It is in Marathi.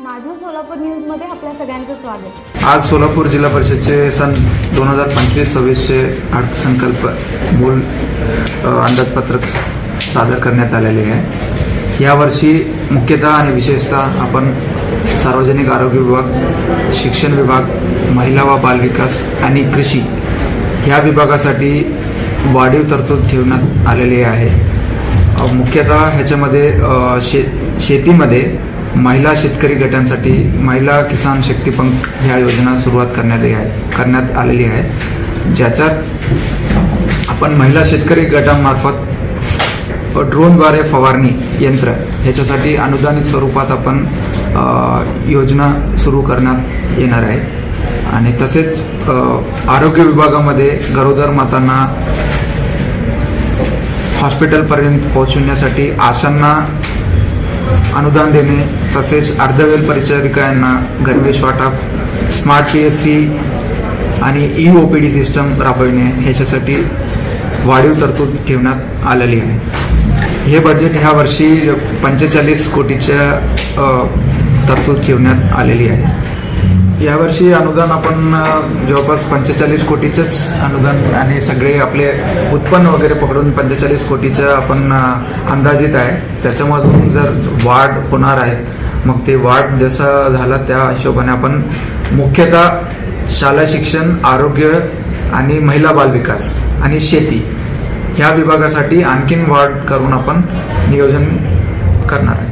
माझं सोलापूर न्यूजमध्ये आपल्या सगळ्यांचं स्वागत. आज सोलापूर जिल्हा परिषदचे सन दोन हजार पंचवीस सव्वीसचे अर्थसंकल्प मूल अ, अंदाजपत्रक सादर करण्यात आलेले आहे. यावर्षी मुख्यतः आणि विशेषतः आपण सार्वजनिक आरोग्य विभाग शिक्षण विभाग महिला व बालविकास आणि कृषी ह्या विभागासाठी वाढीव तरतूद ठेवण्यात आलेली आहे. अ, मुख्यतः ह्याच्यामध्ये अ, शे शेतीमध्ये महिला शेतकरी गटांसाठी महिला किसान शक्तीपंख ह्या योजना सुरुवात करण्यात आहे करण्यात आलेली आहे. ज्याच्यात आपण महिला शेतकरी गटांमार्फत ड्रोनद्वारे फवारणी यंत्र ह्याच्यासाठी अनुदानित स्वरूपात आपण योजना सुरू करण्यात येणार आहे. आणि तसेच आरोग्य विभागामध्ये गरोदर मातांना हॉस्पिटलपर्यंत पोहोचवण्यासाठी आशांना अनुदान देणे तसेच अर्धवेल परिचारिकांना गणवेश वाटप स्मार्ट पी एस सी आणि E O P D system राबविणे ह्याच्यासाठी वाढीव तरतूद ठेवण्यात आलेली आहे. हे बजेट ह्या वर्षी पंचेचाळीस कोटीच्या तरतूद ठेवण्यात आलेली आहे. यावर्षी अनुदान आपण जवळपास पंचेचाळीस कोटीचंच अनुदान आणि सगळे आपले उत्पन्न वगैरे पकडून पंचेचाळीस कोटीचं आपण अंदाजित आहे. त्याच्यामधून जर वाढ होणार आहे मग ते वाढ जसं झाला त्या हिशोबाने आपण मुख्यतः शाला शिक्षण आरोग्य आणि महिला बालविकास आणि शेती ह्या विभागासाठी आणखीन वाढ करून आपण नियोजन करणार आहे.